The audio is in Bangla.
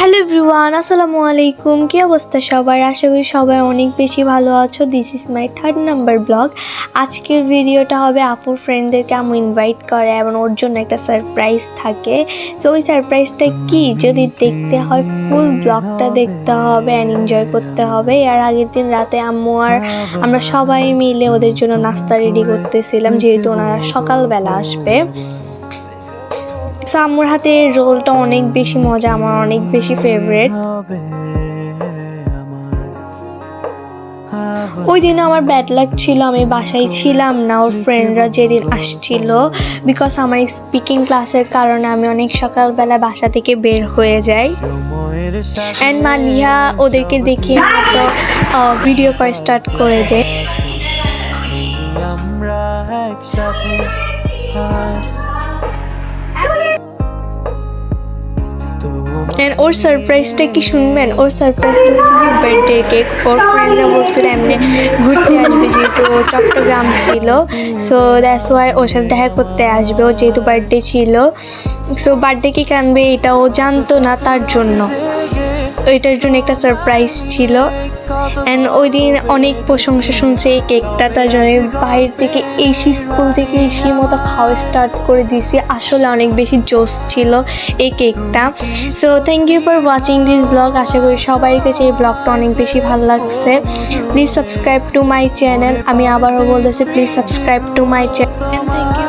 হ্যালো এভরিওয়ান, আসসালামু আলাইকুম। কী অবস্থা সবার? আশা করি সবাই অনেক বেশি ভালো আছো। This is my third number blog আজকের ভিডিওটা হবে আপুর ফ্রেন্ডদেরকে আমি ইনভাইট করে এবং ওর জন্য একটা সারপ্রাইজ থাকে। সো ওই সারপ্রাইজটা কি? যদি দেখতে হয় ফুল ব্লগটা দেখতে হবে অ্যান্ড এনজয় করতে হবে। আর আগের দিন রাতে আম্মু আর আমরা সবাই মিলে ওদের জন্য নাস্তা রেডি করতেছিলাম, যেহেতু ওনারা সকালবেলা আসবে। সো আম্মুর হাতে রোলটা অনেক বেশি মজা, আমার অনেক বেশি ফেভারেট ওই দিন আমার ব্যাড লাক ছিল, আমি বাসায় ছিলাম না, ওর ফ্রেন্ডরা যেদিন আসছিল বিকজ আমার স্পিকিং ক্লাসের কারণে আমি অনেক সকালবেলা বাসা থেকে বের হয়ে যাই। অ্যান্ড মালিয়া ওদেরকে দেখে তো ভিডিও কল স্টার্ট করে দেয় আমরা একসাথে ওর সারপ্রাইজটা কি শুনবেন? ওর সারপ্রাইজটা হচ্ছে কি বার্থডে কেক ওর ফ্রেন্ডরা বলছিল এমনি ঘুরতে আসবে যেহেতু চট্টগ্রাম ছিল। সো দ্যাটস ওয়াই ওর সাথে দেখা করতে আসবে। ও যেহেতু বার্থডে ছিল। সো বার্থডে কেক আনবে, এটা ও জানতো না তার জন্য। ওইটার জন্য একটা সারপ্রাইজ ছিল। অ্যান্ড ওই দিন অনেক প্রশংসা শুনছে এই কেকটা তার জন্য বাইরে থেকে এসি স্কুল থেকে এসি মতো খাওয়া স্টার্ট করে দিয়েছি। আসলে অনেক বেশি জোস ছিল এই কেকটা so thank you for watching this blog আশা করি সবাই কাছে এই ব্লগটা অনেক বেশি ভালো লাগছে। Please subscribe to my channel আমি আবারও বলতেছি please subscribe to my channel thank you